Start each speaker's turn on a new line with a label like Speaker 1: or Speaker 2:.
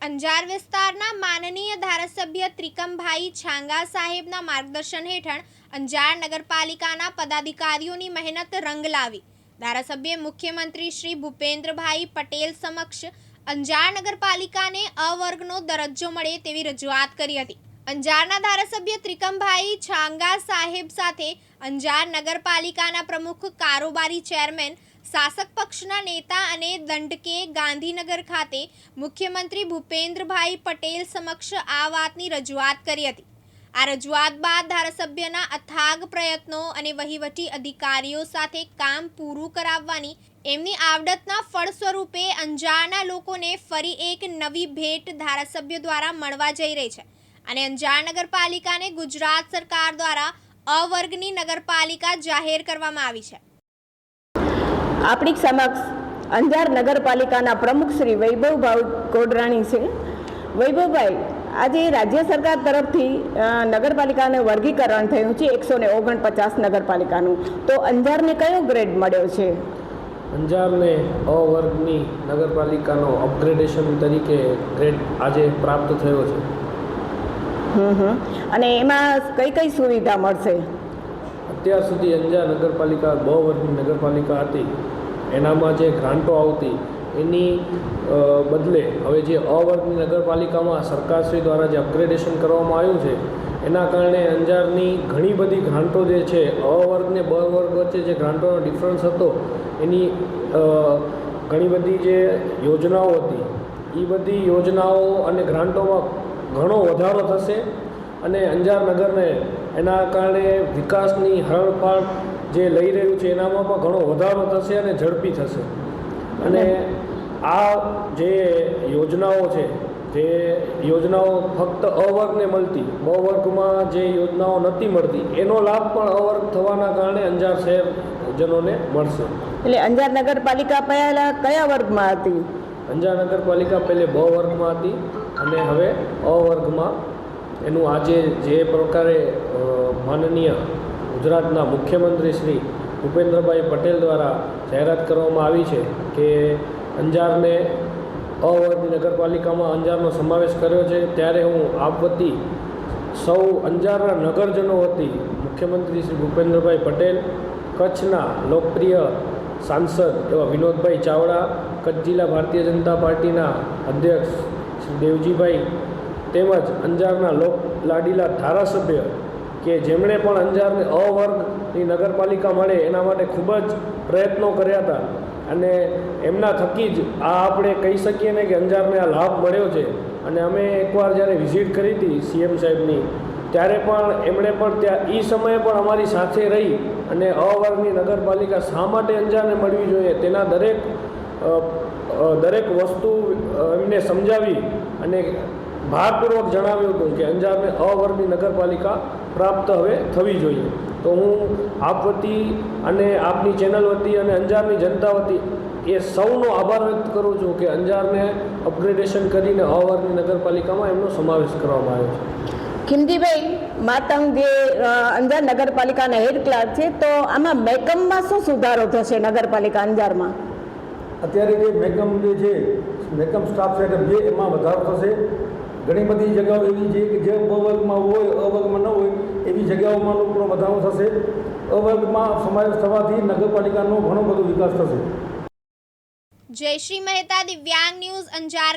Speaker 1: અંજાર વિસ્તારના માનનીય ધારાસભ્ય ત્રિકમભાઈ છાંગા સાહેબના માર્ગદર્શન હેઠળ અંજાર નગરપાલિકાના પદાધિકારીઓની મહેનત રંગ લાવી. ધારાસભ્યે મુખ્યમંત્રી શ્રી ભૂપેન્દ્રભાઈ પટેલ સમક્ષ અંજાર નગરપાલિકાને અવર્ગનો દરજ્જો મળે તેવી રજૂઆત કરી હતી. અંજારના ધારાસભ્ય ત્રિકમભાઈ છાંગા સાહેબ સાથે અંજાર નગરપાલિકાના પ્રમુખ કારોબારી ચેરમેન, શાસક પક્ષના નેતા અને દંડકે ગાંધીનગર ખાતે મુખ્યમંત્રી ભૂપેન્દ્રભાઈ પટેલ સમક્ષ આ વાતની રજૂઆત કરી હતી. આ રજૂઆત બાદ ધારાસભ્યના અથાગ પ્રયત્નો અને વહીવટી અધિકારીઓ સાથે કામ પૂરું કરાવવાની એમની આવડતના ફળ સ્વરૂપે અંજારના લોકોને ફરી એક નવી ભેટ ધારાસભ્ય દ્વારા મળવા જઈ રહી છે. અને અંજાર નગરપાલિકાને ગુજરાત સરકાર દ્વારા અવર્ગની નગરપાલિકા જાહેર કરવામાં આવી છે.
Speaker 2: આપણી સમક્ષ અંજાર નગરપાલિકાના પ્રમુખ શ્રી વૈભવભાઈ કોડરાણી છે. વૈભવભાઈ આજે રાજ્ય સરકાર તરફથી નગરપાલિકાને વર્ગીકરણ થયું છે એકસો ને ઓગણપચાસ નગરપાલિકાનું. તો અંજારને કયો ગ્રેડ મળ્યો છે?
Speaker 3: અંજારને અ વર્ગની નગરપાલિકાનો અપગ્રેડેશન તરીકે ગ્રેડ આજે પ્રાપ્ત થયો છે.
Speaker 2: અને એમાં કઈ કઈ સુવિધા મળશે?
Speaker 3: અત્યાર સુધી અંજાર નગરપાલિકા બ વર્ગની નગરપાલિકા હતી. એનામાં જે ગ્રાન્ટો આવતી, એની બદલે હવે જે અ વર્ગની નગરપાલિકામાં સરકારશ્રી દ્વારા જે અપગ્રેડેશન કરવામાં આવ્યું છે, એના કારણે અંજારની ઘણી બધી ગ્રાન્ટો જે છે અ વર્ગને બ વર્ગ વચ્ચે જે ગ્રાન્ટોનો ડિફરન્સ હતો, એની ઘણી બધી જે યોજનાઓ હતી એ બધી યોજનાઓ અને ગ્રાન્ટોમાં ઘણો વધારો થશે અને અંજાર નગરને એના કારણે વિકાસની હરણફાળ જે લઈ રહ્યું છે એનામાં પણ ઘણો વધારો થશે અને ઝડપી થશે. અને આ જે યોજનાઓ છે, જે યોજનાઓ ફક્ત અવર્ગને મળતી બ વર્ગમાં જે યોજનાઓ નથી મળતી, એનો લાભ પણ અવર્ગ થવાના કારણે અંજાર શહેરજનોને મળશે.
Speaker 2: એટલે અંજાર નગરપાલિકા પહેલાં કયા વર્ગમાં હતી?
Speaker 3: અંજાર નગરપાલિકા પહેલે બ વર્ગમાં હતી અને હવે અ વર્ગમાં એનું આજે જે પ્રકારે માનનીય ગુજરાતના મુખ્યમંત્રી શ્રી ભૂપેન્દ્રભાઈ પટેલ દ્વારા જાહેરાત કરવામાં આવી છે કે અંજારને અ વર્ગની નગરપાલિકામાં અંજારનો સમાવેશ કર્યો છે. ત્યારે હું આપ વતી સૌ અંજારના નગરજનો વતી મુખ્યમંત્રી શ્રી ભૂપેન્દ્રભાઈ પટેલ કચ્છના લોકપ્રિય સાંસદ એવા વિનોદભાઈ ચાવડા, કચ્છ જિલ્લા ભારતીય જનતા પાર્ટીના અધ્યક્ષ શ્રી દેવજીભાઈ તેમજ અંજારના લોક લાડીલા ધારાસભ્ય કે જેમણે પણ અંજારને અ વર્ગની નગરપાલિકા મળે એના માટે ખૂબ જ પ્રયત્નો કર્યા હતા. અને એમના થકી જ આ આપણે કહી શકીએ ને કે અંજારને આ લાભ મળ્યો છે. અને અમે એકવાર જ્યારે વિઝિટ કરી હતી સીએમ સાહેબની ત્યારે પણ એમણે પણ ત્યાં એ સમયે પણ અમારી સાથે રહી અને અ વર્ગની નગરપાલિકા શા માટે અંજારને મળવી જોઈએ તેના દરેક દરેક વસ્તુ એમને સમજાવી અને ભારપૂર્વક જણાવ્યું હતું કે અંજારને અ નગરપાલિકા પ્રાપ્ત હવે થવી જોઈએ. તો હું આપ વતી અને આપની ચેનલ વતી અને અંજારની જનતા વતી એ સૌનો આભાર વ્યક્ત કરું છું કે અંજારને અપગ્રેડેશન કરીને અવરની નગરપાલિકામાં એમનો સમાવેશ કરવામાં આવ્યો છે.
Speaker 2: ખિમજીભાઈ માતંગ જે અંજાર નગરપાલિકાના હેડ ક્લાર્ક છે તો આમાં મેકમમાં શું સુધારો થશે નગરપાલિકા અંજારમાં?
Speaker 4: અત્યારે જે મેકમ જે છે મેકમ સ્ટાફ છે બે એમાં વધારો થશે. ઘણી બધી જગ્યાઓ એવી છે કે જે અવર્ગમાં વર્ગમાં હોય અવર્ગમાં ન હોય એવી જગ્યાઓમાં લોકોનો વધારો થશે. અવર્ગમાં સમાવેશ થવાથી નગરપાલિકાનો ઘણો બધો વિકાસ થશે.
Speaker 1: જયશ્રી મહેતા દિવ્યાંગ ન્યૂઝ અંજાર